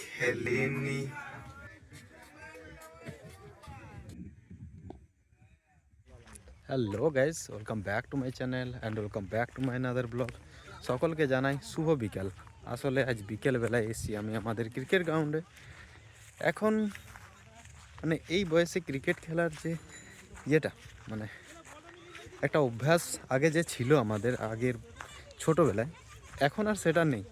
খেলিনি। Hello guys welcome back to my channel and welcome back to my another blog সকলকে জানাই শুভ বিকেল। আসলে আজ বিকেলবেলায় এসছি আমি আমাদের ক্রিকেট গ্রাউন্ডে। এখন মানে এই বয়সে ক্রিকেট খেলার যে ইয়েটা মানে একটা অভ্যাস আগে যে ছিল আমাদের আগের ছোটোবেলায়, এখন আর সেটা নেই।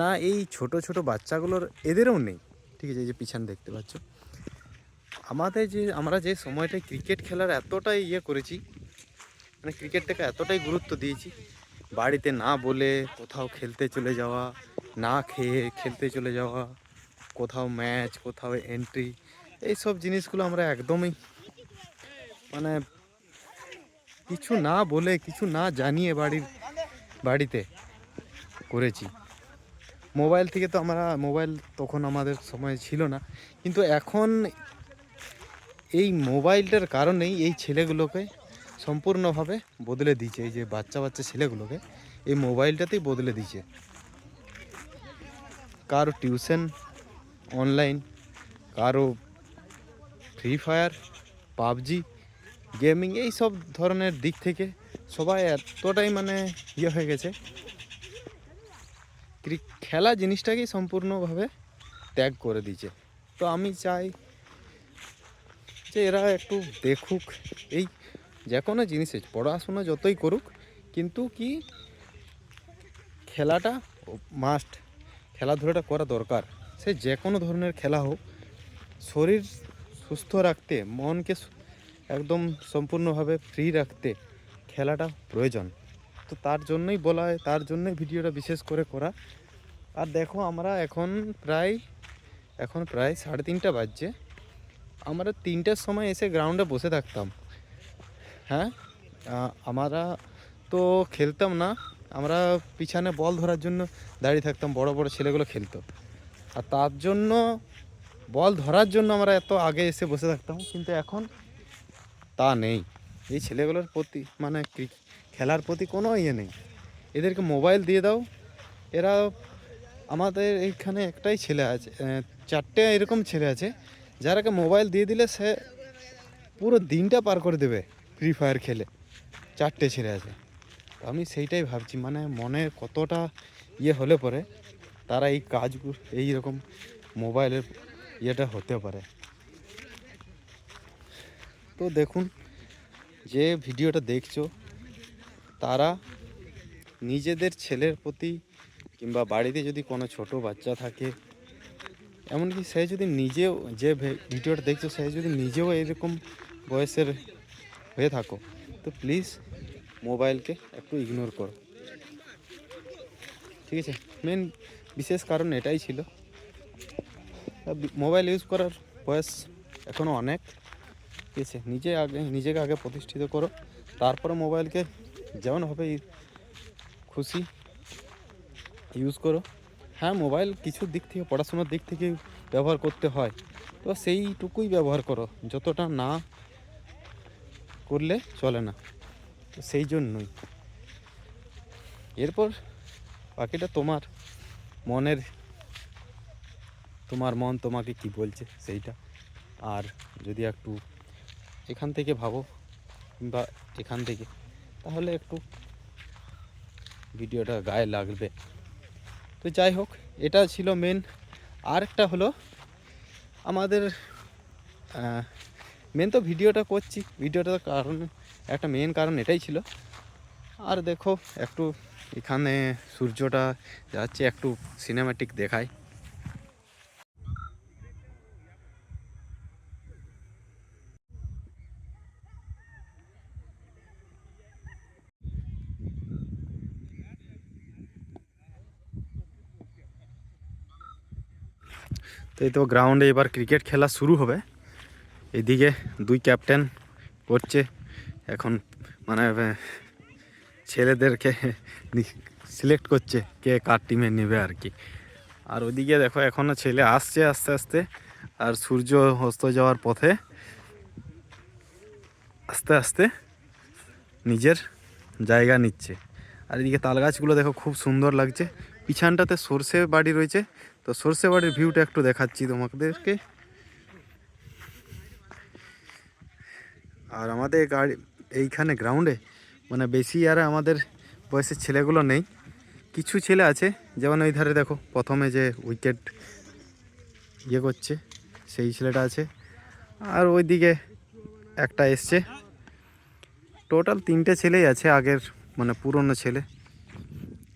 না, এই ছোট ছোট বাচ্চাগুলোর এদেরও নেই। ঠিক আছে, এই যে পিছন দেখতে পাচ্ছ। আমাদের যে, আমরা যে সময়টায় ক্রিকেট খেলার এতটাই ইয়ে করেছি মানে ক্রিকেটটাকে এতটাই গুরুত্ব দিয়েছি, বাড়িতে না বলে কোথাও খেলতে চলে যাওয়া, না খেয়ে খেলতে চলে যাওয়া, কোথাও ম্যাচ, কোথাও এন্ট্রি এই সব জিনিসগুলো আমরা একদমই মানে কিছু না বলে, কিছু না জানিয়ে বাড়ির, বাড়িতে করেছি। মোবাইল থেকে তো আমরা, মোবাইল তখন আমাদের সময় ছিল না। কিন্তু এখন এই মোবাইলটার কারণেই এই ছেলেগুলোকে সম্পূর্ণভাবে বদলে দিয়েছে। এই যে বাচ্চা বাচ্চা ছেলেগুলোকে এই মোবাইলটাতেই বদলে দিয়েছে। কারও টিউশন অনলাইন, কারও ফ্রি ফায়ার, পাবজি, গেমিং, এই সব ধরনের দিক থেকে সবাই এতটাই মানে ইয়ে হয়ে গেছে খেলা জিনিসটাকেই সম্পূর্ণভাবে ত্যাগ করে দিয়েছে। তো আমি চাই যে এরা একটু দেখুক, এই যে কোনো জিনিসে, পড়াশোনা যতই করুক, কিন্তু কি খেলাটা মাস্ট খেলাধুলাটা করা দরকার। সে যে কোনো ধরনের খেলা হোক, শরীর সুস্থ রাখতে, মনকে একদম সম্পূর্ণভাবে ফ্রি রাখতে খেলাটা প্রয়োজন। তো তার জন্যই বলা হয়, তার জন্যই ভিডিওটা বিশেষ করে করা। আর দেখো আমরা এখন প্রায় এখন প্রায় সাড়ে তিনটা বাজছে। আমরা তিনটার সময় এসে গ্রাউন্ডে বসে থাকতাম। হ্যাঁ? আমরা তো খেলতাম না। আমরা পিছনে বল ধরার জন্য দাঁড়িয়ে থাকতাম, বড় বড় ছেলেগুলো খেলতো। আর তার জন্য, বল ধরার জন্য আমরা এত আগে এসে বসে থাকতাম, কিন্তু এখন তা নেই। এই ছেলেগুলোর প্রতি মানে খেলার প্রতি কোনো ইয়ে নেই। এদেরকে মোবাইল দিয়ে দাও। এরা আমাদের এইখানে একটাই ছেলে আছে চারটে এরকম ছেলে আছে, যারাকে মোবাইল দিয়ে দিলে সে পুরো দিনটা পার করে দেবে ফ্রি ফায়ার খেলে। চারটে ছেলে আছে। তো আমি সেইটাই ভাবছি মানে মনে কতটা ইয়ে হলে পরে তারা এই কাজগুলো এই রকম মোবাইলের ইয়েটা হতে পারে। তো দেখুন, যে ভিডিওটা দেখছ তারা নিজেদের ছেলের প্রতি কিংবা বাড়িতে যদি কোনো ছোট বাচ্চা থাকে, এমনকি সে যদি নিজেও যে ভিডিওটা দেখছ, সে যদি নিজেও এরকম বয়সের হয়ে থাকো, তো প্লিজ মোবাইলকে একটু ইগনোর করো। ঠিক আছে? মেন বিশেষ কারণ এটাই ছিল। মোবাইল ইউজ করার বয়স এখনও অনেক। ঠিক আছে? নিজে আগে, নিজেকে আগে প্রতিষ্ঠিত করো। তারপরে মোবাইলকে যেমন হবে, খুশি। ইউজ করো। হ্যাঁ মোবাইল কিছু দিক থেকে, পড়াশোনার দিক থেকে ব্যবহার করতে হয়। তো সেইটুকুই ব্যবহার করো। যতটা না করলে চলে না। তো সেই জন্যই। এরপর বাকিটা তোমার মনের, তোমার মন তোমাকে কি বলছে সেইটা। আর যদি একটু এখান থেকে ভাবো, কিংবা এখান থেকে তাহলে একটু ভিডিওটা গায়ে লাগবে। তো যাই হোক, এটা ছিল মেন আরেকটা হলো আমাদের মেন তো ভিডিওটা করছি। ভিডিওটার কারণ, একটা মেন কারণ এটাই ছিল। আর দেখো, একটু এখানে সূর্যটা যাচ্ছে, একটু সিনেমাটিক দেখায় তো এই তো গ্রাউন্ডে এবার ক্রিকেট খেলা শুরু হবে। এদিকে দুই ক্যাপ্টেন করছে। এখন মানে ছেলেদেরকে সিলেক্ট করছে কে কার টিমে নেবে আর কি। আর ওইদিকে দেখো এখনও ছেলে আসছে আস্তে আস্তে। আর সূর্য অস্ত যাওয়ার পথে আস্তে আস্তে নিজের জায়গা নিচ্ছে। আর এদিকে তাল গাছগুলো দেখো, খুব সুন্দর লাগছে। পিছনটাতে সর্ষে বাড়ি রয়েছে। তো সর্ষে বাড়ির ভিউটা একটু দেখাচ্ছি তোমাদেরকে। আর আমাদের গাড়ি এইখানে গ্রাউন্ডে মানে বেশি আর আমাদের বয়সের ছেলেগুলো নেই। কিছু ছেলে আছে, যেমন ওই ধারে দেখো, প্রথমে যে উইকেট ইয়ে করছে, সেই ছেলেটা আছে। আর ওইদিকে একটা এসছে। টোটাল তিনটে ছেলেই আছে আগের মানে পুরনো ছেলে।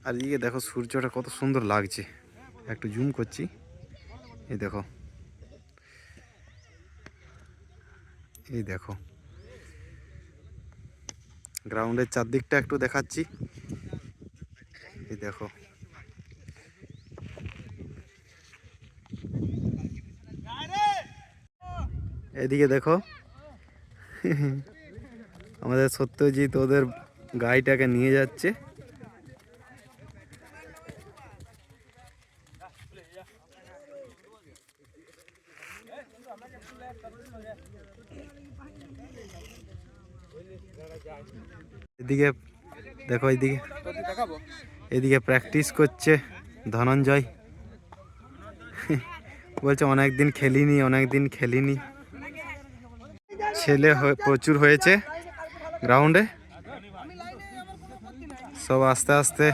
আর এদিকে দেখো সূর্যটা কত সুন্দর লাগছে। একটু জুম করছি। এই দেখো। এই দেখো। গ্রাউন্ডের চারদিকটা একটু দেখাচ্ছি। এই দেখো। এদিকে দেখো। আমাদের সত্যজিৎ ওদের গাড়িটাকে নিয়ে যাচ্ছে। এদিকে, দেখো এদিকে। এদিকে প্র্যাকটিস করছে ধনঞ্জয়। বলছে অনেক দিন খেলিনি অনেক দিন খেলিনি। ছেলে প্রচুর হয়েছে গ্রাউন্ডে সব আস্তে আস্তে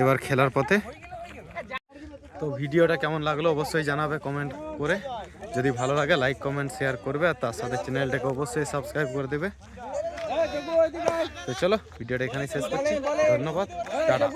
এবার খেলার পথে। তো ভিডিওটা কেমন লাগল অবশ্যই জানাবে কমেন্ট করে। যদি ভালো লাগে লাইক কমেন্ট শেয়ার করবে। আর তার সাথে চ্যানেলটাকে অবশ্যই সাবস্ক্রাইব করে দেবে। তো চলো ভিডিওটা এখানে শেষ করছি। ধন্যবাদ টাটা।